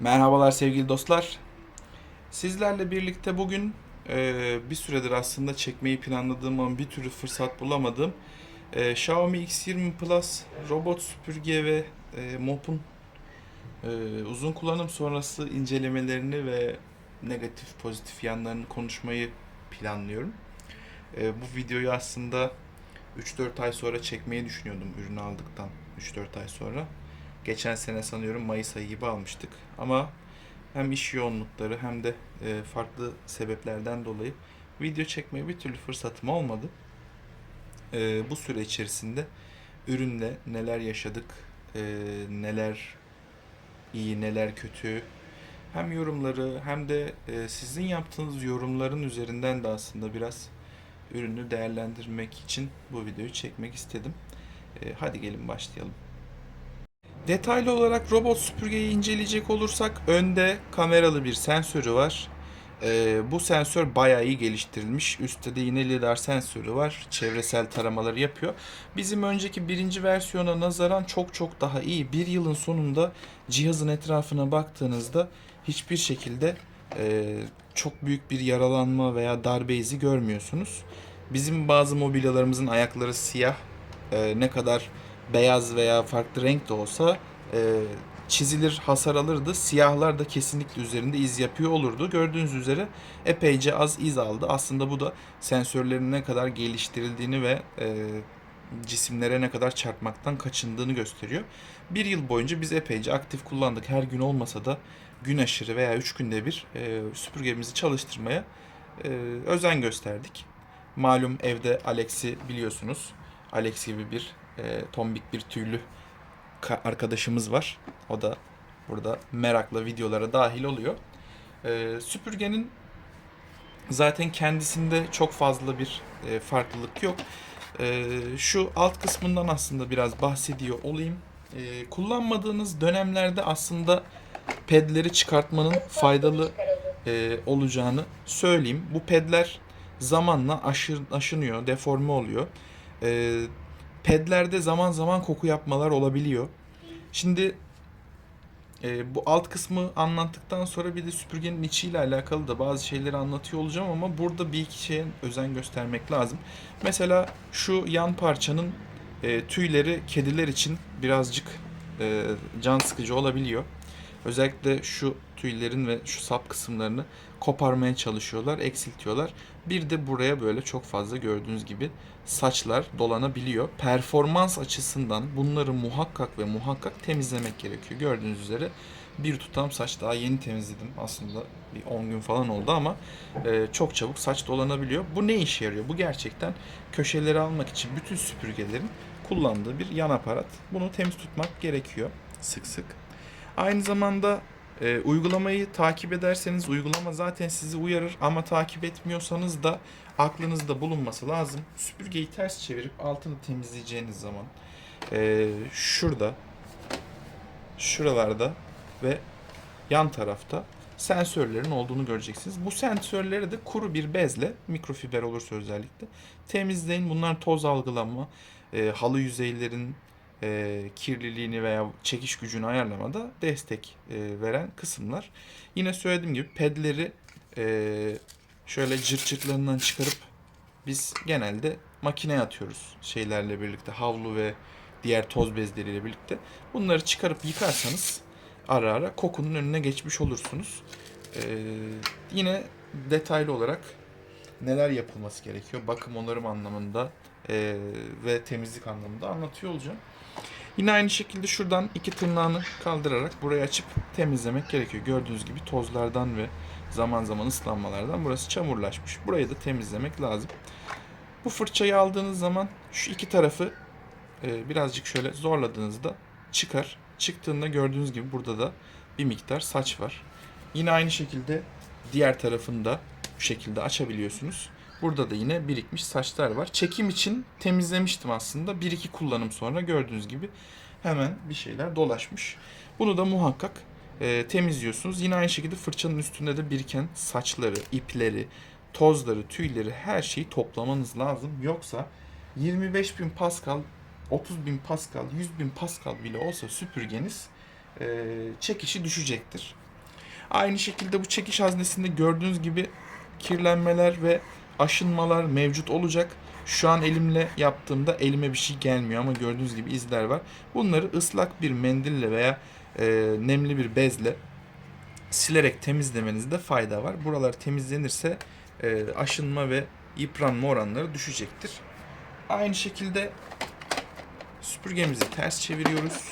Merhabalar sevgili dostlar. Sizlerle birlikte bugün e, bir süredir aslında çekmeyi planladığım ama bir türlü fırsat bulamadım. E, Xiaomi X20 Plus robot süpürge ve e, mopun uzun kullanım sonrası incelemelerini ve negatif pozitif yanlarını konuşmayı planlıyorum. Bu videoyu aslında 3-4 ay sonra çekmeyi düşünüyordum ürünü aldıktan 3-4 ay sonra. Geçen sene sanıyorum Mayıs ayı gibi almıştık. Ama hem iş yoğunlukları hem de e, farklı sebeplerden dolayı video çekmeye bir türlü fırsatım olmadı. E, bu süre içerisinde ürünle neler yaşadık, e, neler iyi, neler kötü, hem yorumları hem de sizin yaptığınız yorumların üzerinden de aslında biraz ürünü değerlendirmek için bu videoyu çekmek istedim. Hadi gelin başlayalım. Detaylı olarak robot süpürgeyi inceleyecek olursak önde kameralı bir sensörü var. Ee, bu sensör bayağı iyi geliştirilmiş. Üstte de yine lidar sensörü var. Çevresel taramaları yapıyor. Bizim önceki birinci versiyona nazaran çok çok daha iyi. Bir yılın sonunda cihazın etrafına baktığınızda hiçbir şekilde e, çok büyük bir yaralanma veya darbe izi görmüyorsunuz. Bizim bazı mobilyalarımızın ayakları siyah. E, ne kadar beyaz veya farklı renk de olsa e, çizilir, hasar alırdı. Siyahlar da kesinlikle üzerinde iz yapıyor olurdu. Gördüğünüz üzere epeyce az iz aldı. Aslında bu da sensörlerin ne kadar geliştirildiğini ve e, cisimlere ne kadar çarpmaktan kaçındığını gösteriyor. Bir yıl boyunca biz epeyce aktif kullandık. Her gün olmasa da gün aşırı veya üç günde bir e, süpürgemizi çalıştırmaya e, özen gösterdik. Malum evde Alex'i biliyorsunuz. Alex gibi bir e, tombik bir tüylü ka- arkadaşımız var. O da burada merakla videolara dahil oluyor. E, süpürgenin zaten kendisinde çok fazla bir e, farklılık yok. E, şu alt kısmından aslında biraz bahsediyor olayım. E, kullanmadığınız dönemlerde aslında pedleri çıkartmanın faydalı e, olacağını söyleyeyim. Bu pedler zamanla aşır, aşınıyor, deforme oluyor. E, pedlerde zaman zaman koku yapmalar olabiliyor. Şimdi e, bu alt kısmı anlattıktan sonra bir de süpürgenin içiyle alakalı da bazı şeyleri anlatıyor olacağım ama burada bir iki şeye özen göstermek lazım. Mesela şu yan parçanın e, tüyleri kediler için birazcık e, can sıkıcı olabiliyor. Özellikle şu tüylerin ve şu sap kısımlarını koparmaya çalışıyorlar, eksiltiyorlar. Bir de buraya böyle çok fazla gördüğünüz gibi saçlar dolanabiliyor. Performans açısından bunları muhakkak ve muhakkak temizlemek gerekiyor. Gördüğünüz üzere bir tutam saç daha yeni temizledim. Aslında bir 10 gün falan oldu ama e, çok çabuk saç dolanabiliyor. Bu ne işe yarıyor? Bu gerçekten köşeleri almak için bütün süpürgelerin kullandığı bir yan aparat. Bunu temiz tutmak gerekiyor sık sık. Aynı zamanda e, uygulamayı takip ederseniz uygulama zaten sizi uyarır ama takip etmiyorsanız da aklınızda bulunması lazım. Süpürgeyi ters çevirip altını temizleyeceğiniz zaman e, şurada, şuralarda ve yan tarafta sensörlerin olduğunu göreceksiniz. Bu sensörleri de kuru bir bezle, mikrofiber olursa özellikle temizleyin. Bunlar toz algılama, e, halı yüzeylerin e, kirliliğini veya çekiş gücünü ayarlamada destek e, veren kısımlar. Yine söylediğim gibi pedleri e, şöyle cırt çıkarıp biz genelde makineye atıyoruz şeylerle birlikte havlu ve diğer toz bezleriyle birlikte. Bunları çıkarıp yıkarsanız ara ara kokunun önüne geçmiş olursunuz. E, yine detaylı olarak neler yapılması gerekiyor bakım onarım anlamında e, ve temizlik anlamında anlatıyor olacağım. Yine aynı şekilde şuradan iki tırnağını kaldırarak burayı açıp temizlemek gerekiyor. Gördüğünüz gibi tozlardan ve zaman zaman ıslanmalardan burası çamurlaşmış. Burayı da temizlemek lazım. Bu fırçayı aldığınız zaman şu iki tarafı e, birazcık şöyle zorladığınızda çıkar. Çıktığında gördüğünüz gibi burada da bir miktar saç var. Yine aynı şekilde diğer tarafını da bu şekilde açabiliyorsunuz. Burada da yine birikmiş saçlar var. Çekim için temizlemiştim aslında. Bir iki kullanım sonra gördüğünüz gibi hemen bir şeyler dolaşmış. Bunu da muhakkak e, temizliyorsunuz. Yine aynı şekilde fırçanın üstünde de biriken saçları, ipleri, tozları, tüyleri her şeyi toplamanız lazım. Yoksa 25 bin Pascal, 30 bin Pascal, 100 bin Pascal bile olsa süpürgeniz e, çekişi düşecektir. Aynı şekilde bu çekiş haznesinde gördüğünüz gibi kirlenmeler ve aşınmalar mevcut olacak. Şu an elimle yaptığımda elime bir şey gelmiyor ama gördüğünüz gibi izler var. Bunları ıslak bir mendille veya e, nemli bir bezle silerek temizlemenizde fayda var. Buralar temizlenirse e, aşınma ve yıpranma oranları düşecektir. Aynı şekilde süpürgemizi ters çeviriyoruz.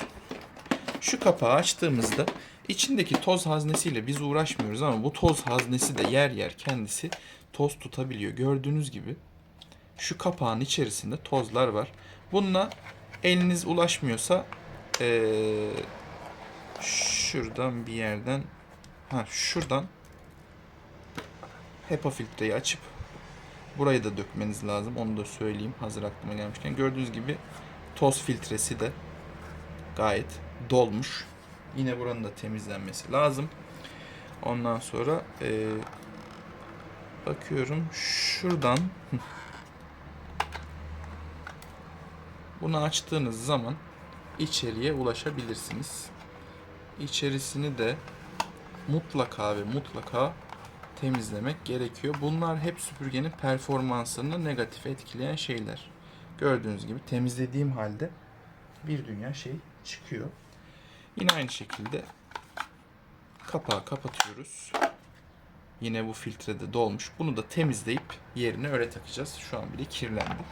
Şu kapağı açtığımızda içindeki toz haznesiyle biz uğraşmıyoruz ama bu toz haznesi de yer yer kendisi toz tutabiliyor. Gördüğünüz gibi şu kapağın içerisinde tozlar var. Bununla eliniz ulaşmıyorsa eee, şuradan bir yerden ha şuradan HEPA filtreyi açıp burayı da dökmeniz lazım. Onu da söyleyeyim hazır aklıma gelmişken. Gördüğünüz gibi toz filtresi de gayet dolmuş. Yine buranın da temizlenmesi lazım. Ondan sonra eee, bakıyorum şuradan bunu açtığınız zaman içeriye ulaşabilirsiniz. İçerisini de mutlaka ve mutlaka temizlemek gerekiyor. Bunlar hep süpürgenin performansını negatif etkileyen şeyler. Gördüğünüz gibi temizlediğim halde bir dünya şey çıkıyor. Yine aynı şekilde kapağı kapatıyoruz. Yine bu filtrede dolmuş. Bunu da temizleyip yerine öyle takacağız. Şu an bile kirlendi.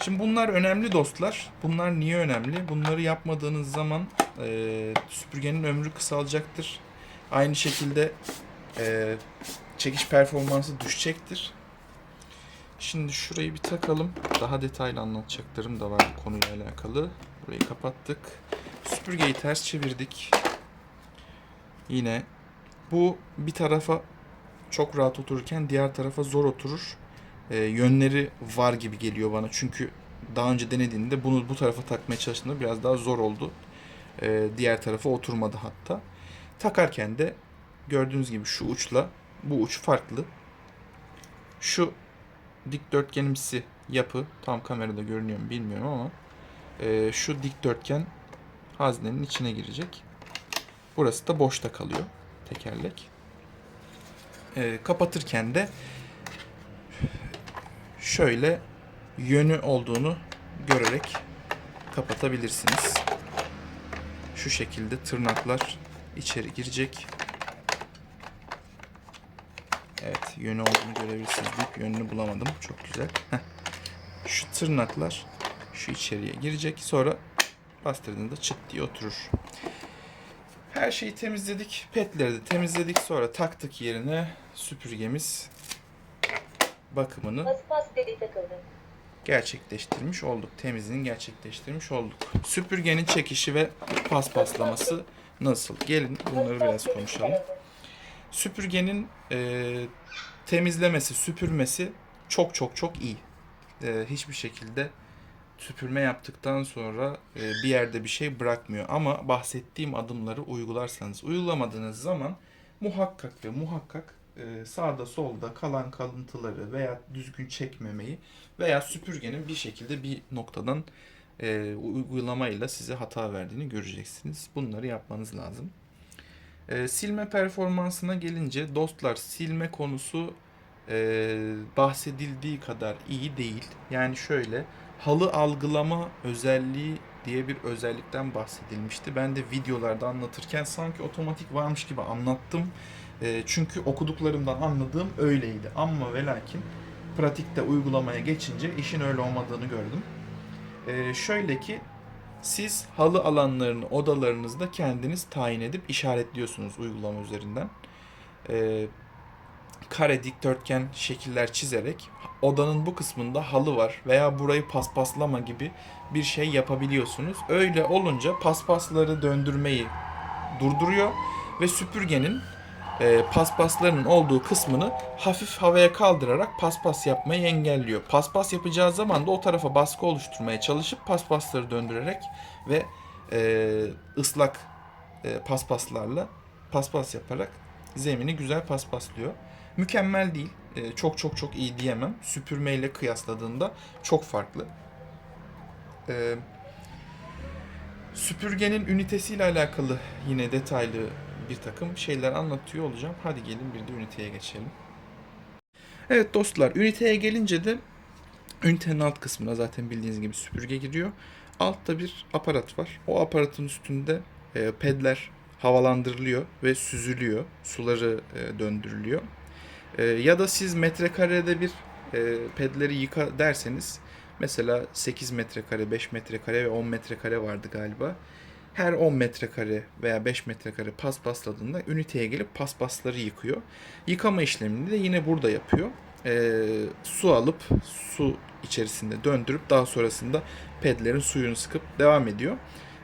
Şimdi bunlar önemli dostlar. Bunlar niye önemli? Bunları yapmadığınız zaman e, süpürgenin ömrü kısalacaktır. Aynı şekilde e, çekiş performansı düşecektir. Şimdi şurayı bir takalım. Daha detaylı anlatacaklarım da var bu konuyla alakalı. Burayı kapattık. Süpürgeyi ters çevirdik. Yine bu bir tarafa çok rahat otururken diğer tarafa zor oturur. E, yönleri var gibi geliyor bana. Çünkü daha önce denediğimde bunu bu tarafa takmaya çalıştığımda biraz daha zor oldu. E, diğer tarafa oturmadı hatta. Takarken de gördüğünüz gibi şu uçla bu uç farklı. Şu dikdörtgenimsi yapı tam kamerada görünüyor mu bilmiyorum ama e, şu dikdörtgen haznenin içine girecek. Burası da boşta kalıyor tekerlek. E, kapatırken de şöyle yönü olduğunu görerek kapatabilirsiniz. Şu şekilde tırnaklar içeri girecek. Evet yönü olduğunu görebilirsiniz. Büyük yönünü bulamadım. Çok güzel. Heh. Şu tırnaklar şu içeriye girecek. Sonra bastırdığında çıt diye oturur. Her şeyi temizledik. Petleri de temizledik. Sonra taktık yerine süpürgemiz bakımını Pas pas dedi takıldı. gerçekleştirmiş olduk. Temizliğini gerçekleştirmiş olduk. Süpürgenin çekişi ve paspaslaması nasıl? Gelin bunları biraz konuşalım. Süpürgenin e, temizlemesi, süpürmesi çok çok çok iyi. E, hiçbir şekilde süpürme yaptıktan sonra e, bir yerde bir şey bırakmıyor. Ama bahsettiğim adımları uygularsanız, uygulamadığınız zaman muhakkak ve muhakkak e, sağda solda kalan kalıntıları veya düzgün çekmemeyi veya süpürgenin bir şekilde bir noktadan e, uygulamayla size hata verdiğini göreceksiniz. Bunları yapmanız lazım. E, silme performansına gelince dostlar silme konusu e, bahsedildiği kadar iyi değil. Yani şöyle halı algılama özelliği diye bir özellikten bahsedilmişti. Ben de videolarda anlatırken sanki otomatik varmış gibi anlattım. E, çünkü okuduklarımdan anladığım öyleydi. Ama ve lakin pratikte uygulamaya geçince işin öyle olmadığını gördüm. E, şöyle ki siz halı alanlarını odalarınızda kendiniz tayin edip işaretliyorsunuz uygulama üzerinden. Ee, kare dikdörtgen şekiller çizerek odanın bu kısmında halı var veya burayı paspaslama gibi bir şey yapabiliyorsunuz. Öyle olunca paspasları döndürmeyi durduruyor ve süpürgenin e, paspaslarının olduğu kısmını hafif havaya kaldırarak paspas yapmayı engelliyor. Paspas yapacağı zaman da o tarafa baskı oluşturmaya çalışıp paspasları döndürerek ve e, ıslak e, paspaslarla paspas yaparak zemini güzel paspaslıyor. Mükemmel değil. E, çok çok çok iyi diyemem. Süpürmeyle kıyasladığında çok farklı. E, süpürgenin ünitesiyle alakalı yine detaylı bir takım şeyler anlatıyor olacağım. Hadi gelin bir de üniteye geçelim. Evet dostlar üniteye gelince de ünitenin alt kısmına zaten bildiğiniz gibi süpürge giriyor. Altta bir aparat var. O aparatın üstünde e, pedler havalandırılıyor ve süzülüyor. Suları e, döndürülüyor. E, ya da siz metrekarede bir e, pedleri yıka derseniz mesela 8 metrekare, 5 metrekare ve 10 metrekare vardı galiba. Her 10 metrekare veya 5 metrekare paspasladığında üniteye gelip paspasları yıkıyor. Yıkama işlemini de yine burada yapıyor. E, su alıp su içerisinde döndürüp daha sonrasında pedlerin suyunu sıkıp devam ediyor.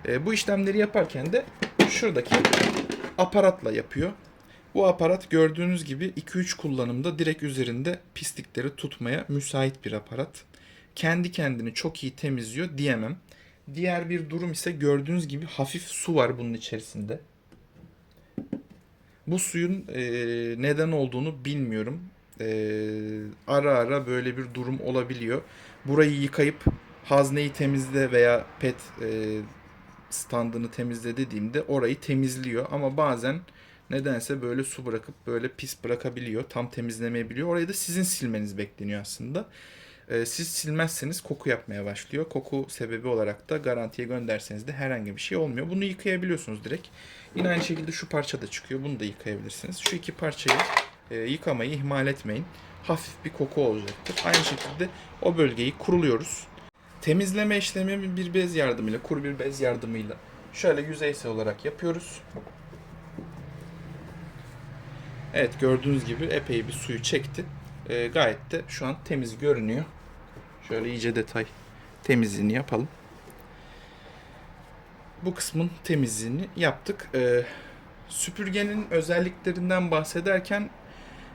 E, bu işlemleri yaparken de şuradaki aparatla yapıyor. Bu aparat gördüğünüz gibi 2-3 kullanımda direkt üzerinde pislikleri tutmaya müsait bir aparat. Kendi kendini çok iyi temizliyor diyemem. Diğer bir durum ise gördüğünüz gibi hafif su var bunun içerisinde. Bu suyun e, neden olduğunu bilmiyorum. E, ara ara böyle bir durum olabiliyor. Burayı yıkayıp hazneyi temizle veya pet e, standını temizle dediğimde orayı temizliyor. Ama bazen nedense böyle su bırakıp böyle pis bırakabiliyor. Tam temizlemeyebiliyor. Orayı da sizin silmeniz bekleniyor aslında. Ee, siz silmezseniz koku yapmaya başlıyor. Koku sebebi olarak da garantiye gönderseniz de herhangi bir şey olmuyor. Bunu yıkayabiliyorsunuz direkt. Yine aynı şekilde şu parça da çıkıyor. Bunu da yıkayabilirsiniz. Şu iki parçayı e, yıkamayı ihmal etmeyin. Hafif bir koku olacaktır. Aynı şekilde o bölgeyi kuruluyoruz. Temizleme işlemi bir bez yardımıyla, kuru bir bez yardımıyla şöyle yüzeysel olarak yapıyoruz. Evet gördüğünüz gibi epey bir suyu çekti. Ee, gayet de şu an temiz görünüyor. Şöyle iyice detay temizliğini yapalım. Bu kısmın temizliğini yaptık. Ee, süpürgenin özelliklerinden bahsederken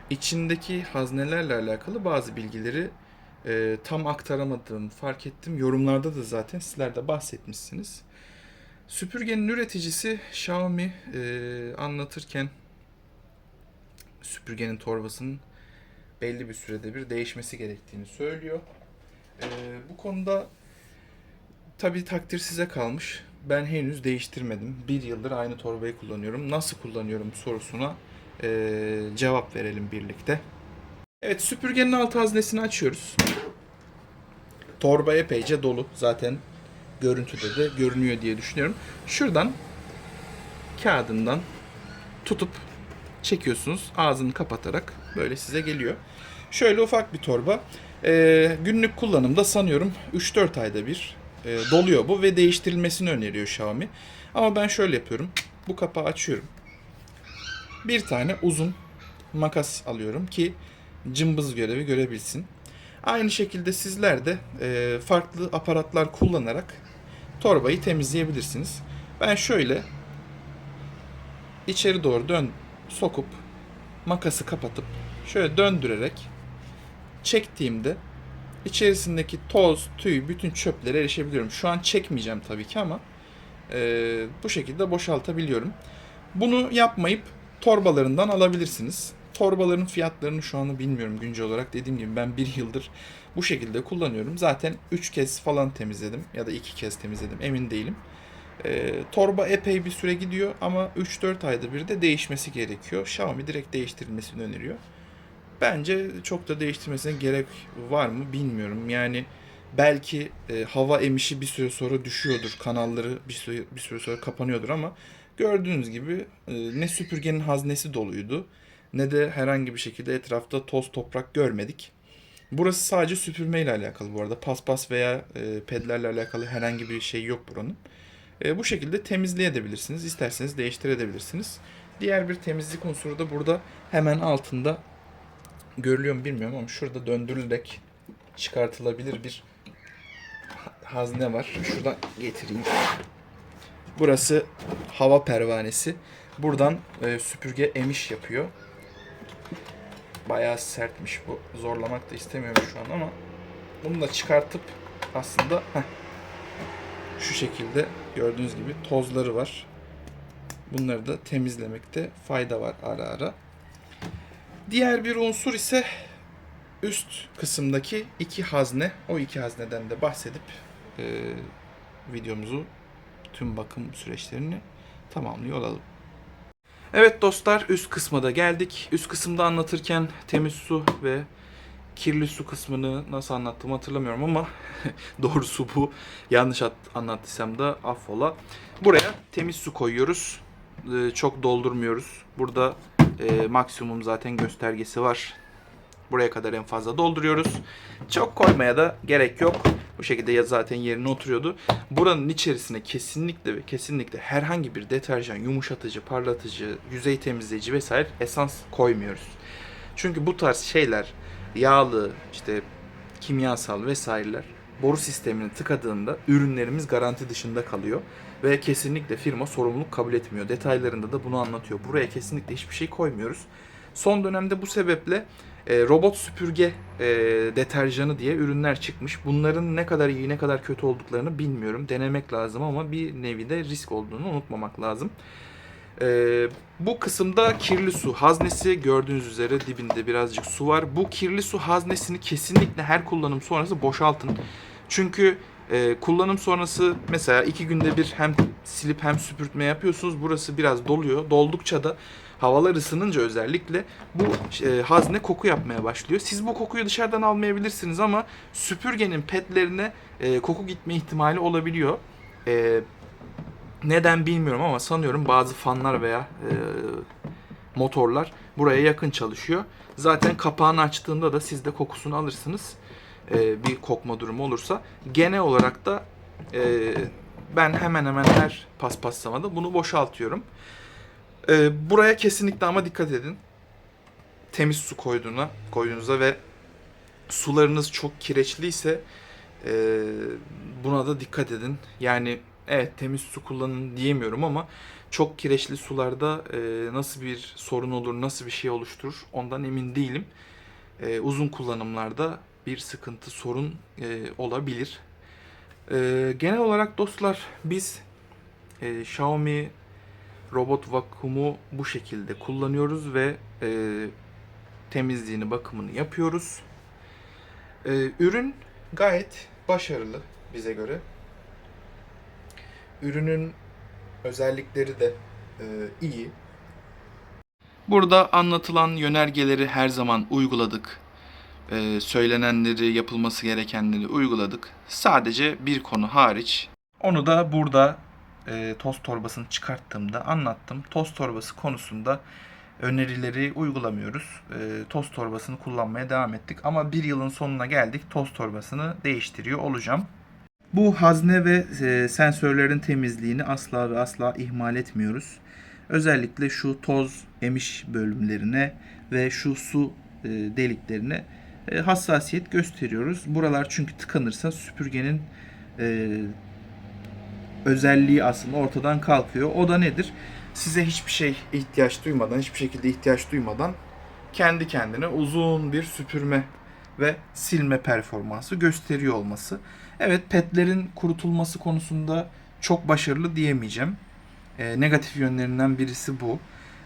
içindeki haznelerle alakalı bazı bilgileri e, tam aktaramadığımı fark ettim. Yorumlarda da zaten sizler de bahsetmişsiniz. Süpürgenin üreticisi Xiaomi e, anlatırken süpürgenin torbasının belli bir sürede bir değişmesi gerektiğini söylüyor. E, bu konuda tabii takdir size kalmış. Ben henüz değiştirmedim. Bir yıldır aynı torbayı kullanıyorum. Nasıl kullanıyorum sorusuna e, cevap verelim birlikte. Evet süpürgenin alt haznesini açıyoruz. Torba epeyce dolu. Zaten görüntüde de görünüyor diye düşünüyorum. Şuradan kağıdından tutup çekiyorsunuz. Ağzını kapatarak böyle size geliyor. Şöyle ufak bir torba. Ee, günlük kullanımda sanıyorum 3-4 ayda bir e, doluyor bu ve değiştirilmesini öneriyor Xiaomi. Ama ben şöyle yapıyorum. Bu kapağı açıyorum. Bir tane uzun makas alıyorum ki cımbız görevi görebilsin. Aynı şekilde sizler de e, farklı aparatlar kullanarak torbayı temizleyebilirsiniz. Ben şöyle içeri doğru dön sokup makası kapatıp şöyle döndürerek çektiğimde içerisindeki toz, tüy, bütün çöplere erişebiliyorum. Şu an çekmeyeceğim tabii ki ama e, bu şekilde boşaltabiliyorum. Bunu yapmayıp torbalarından alabilirsiniz. Torbaların fiyatlarını şu anda bilmiyorum güncel olarak. Dediğim gibi ben bir yıldır bu şekilde kullanıyorum. Zaten 3 kez falan temizledim ya da 2 kez temizledim emin değilim. Ee, torba epey bir süre gidiyor ama 3-4 ayda bir de değişmesi gerekiyor. Xiaomi direkt değiştirilmesini öneriyor. Bence çok da değiştirmesine gerek var mı bilmiyorum. Yani belki e, hava emişi bir süre sonra düşüyordur. Kanalları bir süre, bir süre sonra kapanıyordur ama gördüğünüz gibi e, ne süpürgenin haznesi doluydu ne de herhangi bir şekilde etrafta toz toprak görmedik. Burası sadece süpürme ile alakalı bu arada. Paspas veya e, pedlerle alakalı herhangi bir şey yok buranın. E, bu şekilde temizleyebilirsiniz. İsterseniz değiştirebilirsiniz. Diğer bir temizlik unsuru da burada hemen altında görülüyor mu bilmiyorum ama şurada döndürülerek çıkartılabilir bir hazne var. Şuradan getireyim. Burası hava pervanesi. Buradan e, süpürge emiş yapıyor. Bayağı sertmiş bu. Zorlamak da istemiyorum şu an ama bunu da çıkartıp aslında heh, şu şekilde gördüğünüz gibi tozları var. Bunları da temizlemekte fayda var ara ara. Diğer bir unsur ise üst kısımdaki iki hazne. O iki hazneden de bahsedip e, videomuzu tüm bakım süreçlerini tamamlıyor olalım. Evet dostlar üst kısma da geldik. Üst kısımda anlatırken temiz su ve kirli su kısmını nasıl anlattım hatırlamıyorum ama doğrusu bu. Yanlış at- anlattıysam da affola. Buraya temiz su koyuyoruz. Ee, çok doldurmuyoruz. Burada e, maksimum zaten göstergesi var. Buraya kadar en fazla dolduruyoruz. Çok koymaya da gerek yok. Bu şekilde ya zaten yerine oturuyordu. Buranın içerisine kesinlikle ve kesinlikle herhangi bir deterjan, yumuşatıcı, parlatıcı, yüzey temizleyici vesaire esans koymuyoruz. Çünkü bu tarz şeyler yağlı, işte kimyasal vesaireler boru sistemini tıkadığında ürünlerimiz garanti dışında kalıyor ve kesinlikle firma sorumluluk kabul etmiyor. Detaylarında da bunu anlatıyor. Buraya kesinlikle hiçbir şey koymuyoruz. Son dönemde bu sebeple e, robot süpürge e, deterjanı diye ürünler çıkmış. Bunların ne kadar iyi ne kadar kötü olduklarını bilmiyorum. Denemek lazım ama bir nevi de risk olduğunu unutmamak lazım. E, bu kısımda kirli su haznesi gördüğünüz üzere dibinde birazcık su var. Bu kirli su haznesini kesinlikle her kullanım sonrası boşaltın. Çünkü e, kullanım sonrası mesela iki günde bir hem silip hem süpürtme yapıyorsunuz. Burası biraz doluyor. Doldukça da havalar ısınınca özellikle bu e, hazne koku yapmaya başlıyor. Siz bu kokuyu dışarıdan almayabilirsiniz ama süpürgenin petlerine e, koku gitme ihtimali olabiliyor. E, neden bilmiyorum ama sanıyorum bazı fanlar veya e, motorlar buraya yakın çalışıyor. Zaten kapağını açtığında da siz de kokusunu alırsınız. E, bir kokma durumu olursa. Genel olarak da e, ben hemen hemen her paspaslamada bunu boşaltıyorum. E, buraya kesinlikle ama dikkat edin. Temiz su koyduğuna, koyduğunuzda ve sularınız çok kireçliyse e, buna da dikkat edin. Yani evet temiz su kullanın diyemiyorum ama çok kireçli sularda e, nasıl bir sorun olur, nasıl bir şey oluşturur ondan emin değilim. E, uzun kullanımlarda bir sıkıntı, sorun e, olabilir. E, genel olarak dostlar biz e, Xiaomi robot vakumu bu şekilde kullanıyoruz ve e, temizliğini, bakımını yapıyoruz. E, ürün gayet başarılı bize göre. Ürünün özellikleri de e, iyi. Burada anlatılan yönergeleri her zaman uyguladık. E, söylenenleri, yapılması gerekenleri uyguladık. Sadece bir konu hariç. Onu da burada e, toz torbasını çıkarttığımda anlattım. Toz torbası konusunda önerileri uygulamıyoruz. E, toz torbasını kullanmaya devam ettik. Ama bir yılın sonuna geldik. Toz torbasını değiştiriyor olacağım. Bu hazne ve e, sensörlerin temizliğini asla ve asla ihmal etmiyoruz. Özellikle şu toz emiş bölümlerine ve şu su e, deliklerine e, hassasiyet gösteriyoruz. Buralar çünkü tıkanırsa süpürgenin e, özelliği aslında ortadan kalkıyor. O da nedir? Size hiçbir şey ihtiyaç duymadan, hiçbir şekilde ihtiyaç duymadan kendi kendine uzun bir süpürme ve silme performansı gösteriyor olması. Evet petlerin kurutulması konusunda çok başarılı diyemeyeceğim. E, negatif yönlerinden birisi bu.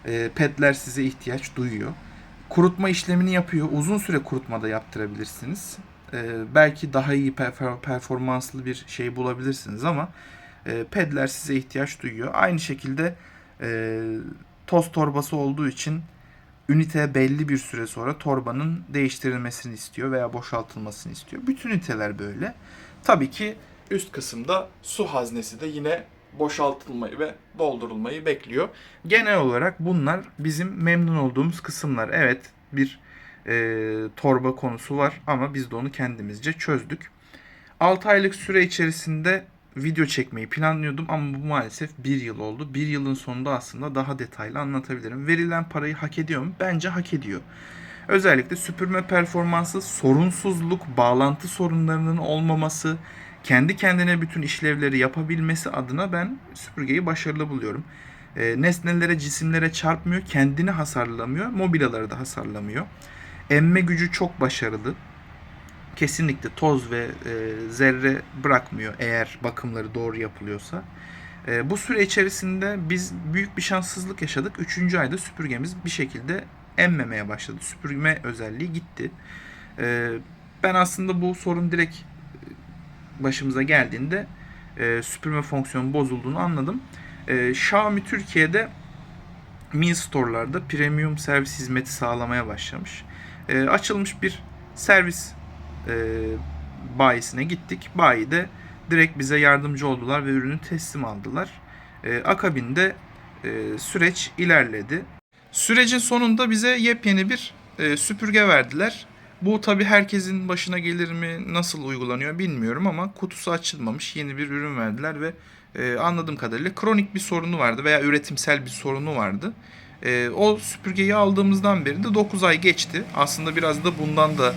E, petler size ihtiyaç duyuyor. Kurutma işlemini yapıyor. Uzun süre kurutmada yaptırabilirsiniz. E, belki daha iyi perfor- performanslı bir şey bulabilirsiniz ama e, pedler size ihtiyaç duyuyor. Aynı şekilde e, toz torbası olduğu için ünite belli bir süre sonra torbanın değiştirilmesini istiyor veya boşaltılmasını istiyor. Bütün üniteler böyle. Tabii ki üst kısımda su haznesi de yine boşaltılmayı ve doldurulmayı bekliyor. Genel olarak bunlar bizim memnun olduğumuz kısımlar. Evet bir e, torba konusu var ama biz de onu kendimizce çözdük. 6 aylık süre içerisinde video çekmeyi planlıyordum ama bu maalesef bir yıl oldu. Bir yılın sonunda aslında daha detaylı anlatabilirim. Verilen parayı hak ediyor mu? Bence hak ediyor. Özellikle süpürme performansı, sorunsuzluk, bağlantı sorunlarının olmaması, kendi kendine bütün işlevleri yapabilmesi adına ben süpürgeyi başarılı buluyorum. E, nesnelere, cisimlere çarpmıyor, kendini hasarlamıyor, mobilyaları da hasarlamıyor. Emme gücü çok başarılı kesinlikle toz ve e, zerre bırakmıyor eğer bakımları doğru yapılıyorsa. E, bu süre içerisinde biz büyük bir şanssızlık yaşadık. Üçüncü ayda süpürgemiz bir şekilde emmemeye başladı. Süpürme özelliği gitti. E, ben aslında bu sorun direkt başımıza geldiğinde e, süpürme fonksiyonu bozulduğunu anladım. E, Xiaomi Türkiye'de Mi Store'larda premium servis hizmeti sağlamaya başlamış. E, açılmış bir servis e, bayisine gittik. Bayi de direkt bize yardımcı oldular ve ürünü teslim aldılar. E, akabinde e, süreç ilerledi. Sürecin sonunda bize yepyeni bir e, süpürge verdiler. Bu tabi herkesin başına gelir mi, nasıl uygulanıyor bilmiyorum ama kutusu açılmamış yeni bir ürün verdiler ve e, anladığım kadarıyla kronik bir sorunu vardı veya üretimsel bir sorunu vardı. E, o süpürgeyi aldığımızdan beri de 9 ay geçti. Aslında biraz da bundan da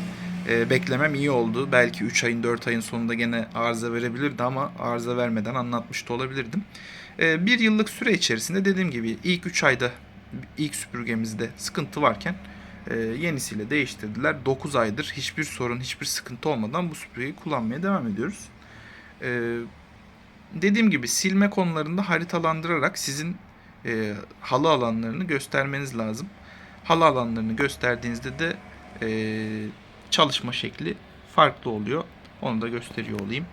e, beklemem iyi oldu. Belki 3 ayın 4 ayın sonunda gene arıza verebilirdi ama arıza vermeden anlatmış da olabilirdim. E, bir yıllık süre içerisinde dediğim gibi ilk 3 ayda ilk süpürgemizde sıkıntı varken e, yenisiyle değiştirdiler. 9 aydır hiçbir sorun, hiçbir sıkıntı olmadan bu süpürgeyi kullanmaya devam ediyoruz. E, dediğim gibi silme konularında haritalandırarak sizin e, halı alanlarını göstermeniz lazım. Halı alanlarını gösterdiğinizde de e, çalışma şekli farklı oluyor. Onu da gösteriyor olayım.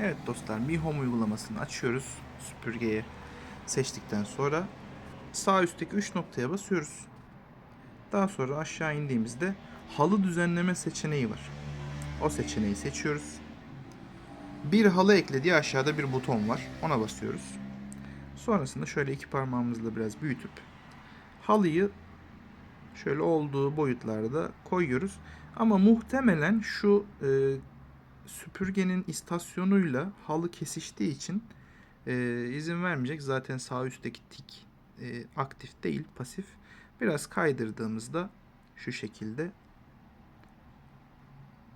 Evet dostlar, Mi Home uygulamasını açıyoruz. Süpürgeye seçtikten sonra sağ üstteki 3 noktaya basıyoruz. Daha sonra aşağı indiğimizde halı düzenleme seçeneği var. O seçeneği seçiyoruz. Bir halı ekle diye aşağıda bir buton var. Ona basıyoruz. Sonrasında şöyle iki parmağımızla biraz büyütüp halıyı şöyle olduğu boyutlarda koyuyoruz. Ama muhtemelen şu e, süpürgenin istasyonuyla halı kesiştiği için e, izin vermeyecek. Zaten sağ üstteki tik e, aktif değil, pasif. Biraz kaydırdığımızda şu şekilde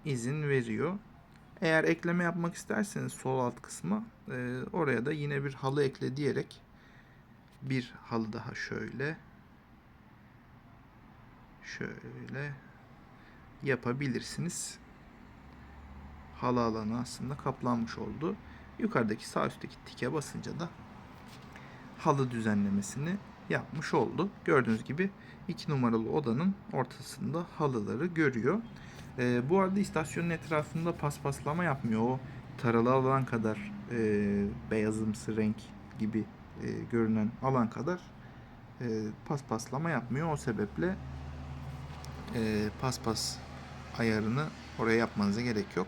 izin veriyor. Eğer ekleme yapmak isterseniz sol alt kısma e, oraya da yine bir halı ekle diyerek bir halı daha şöyle şöyle yapabilirsiniz. Halı alanı aslında kaplanmış oldu. Yukarıdaki sağ üstteki tike basınca da halı düzenlemesini yapmış oldu. Gördüğünüz gibi 2 numaralı odanın ortasında halıları görüyor. Ee, bu arada istasyonun etrafında paspaslama yapmıyor. O taralı alan kadar e, beyazımsı renk gibi e, görünen alan kadar e, paspaslama yapmıyor. O sebeple e, paspas ayarını oraya yapmanıza gerek yok.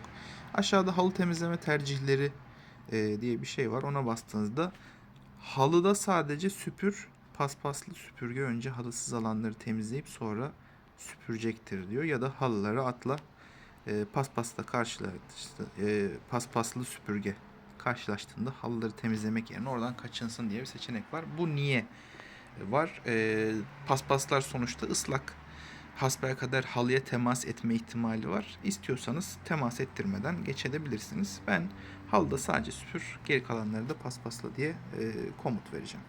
Aşağıda halı temizleme tercihleri e, diye bir şey var. Ona bastığınızda halıda sadece süpür paspaslı süpürge önce halısız alanları temizleyip sonra süpürecektir diyor. Ya da halıları atla e, paspasla karşılaştı e, paspaslı süpürge karşılaştığında halıları temizlemek yerine oradan kaçınsın diye bir seçenek var. Bu niye var? E, paspaslar sonuçta ıslak. Hasbel kadar halıya temas etme ihtimali var. İstiyorsanız temas ettirmeden geçebilirsiniz. Ben halıda sadece süpür, geri kalanları da paspasla diye e, komut vereceğim.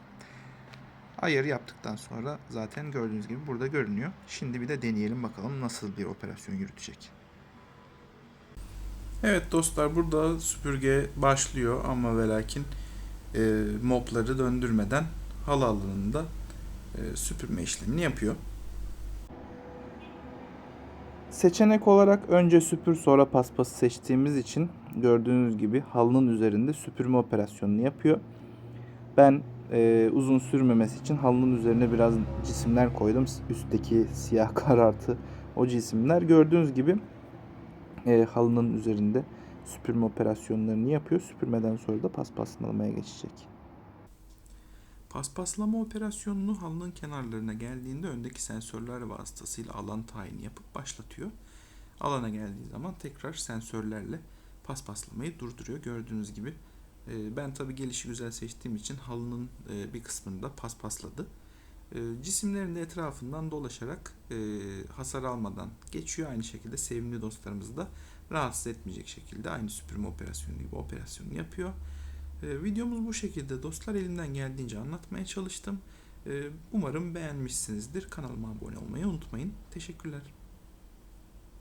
Ayarı yaptıktan sonra zaten gördüğünüz gibi burada görünüyor. Şimdi bir de deneyelim bakalım nasıl bir operasyon yürütecek. Evet dostlar burada süpürge başlıyor ama ve lakin e, mopları döndürmeden halı alanında e, süpürme işlemini yapıyor. Seçenek olarak önce süpür sonra paspası seçtiğimiz için gördüğünüz gibi halının üzerinde süpürme operasyonunu yapıyor. Ben e, uzun sürmemesi için halının üzerine biraz cisimler koydum. Üstteki siyah karartı o cisimler. Gördüğünüz gibi e, halının üzerinde süpürme operasyonlarını yapıyor. Süpürmeden sonra da paspaslamaya geçecek. Paspaslama operasyonunu halının kenarlarına geldiğinde öndeki sensörler vasıtasıyla alan tayini yapıp başlatıyor. Alana geldiği zaman tekrar sensörlerle paspaslamayı durduruyor. Gördüğünüz gibi e, ben tabi gelişi güzel seçtiğim için halının e, bir kısmını da paspasladı. E, cisimlerin de etrafından dolaşarak hasar almadan geçiyor. Aynı şekilde sevimli dostlarımızı da rahatsız etmeyecek şekilde aynı süpürme operasyonu gibi operasyonu yapıyor. Videomuz bu şekilde dostlar elimden geldiğince anlatmaya çalıştım. Umarım beğenmişsinizdir. Kanalıma abone olmayı unutmayın. Teşekkürler.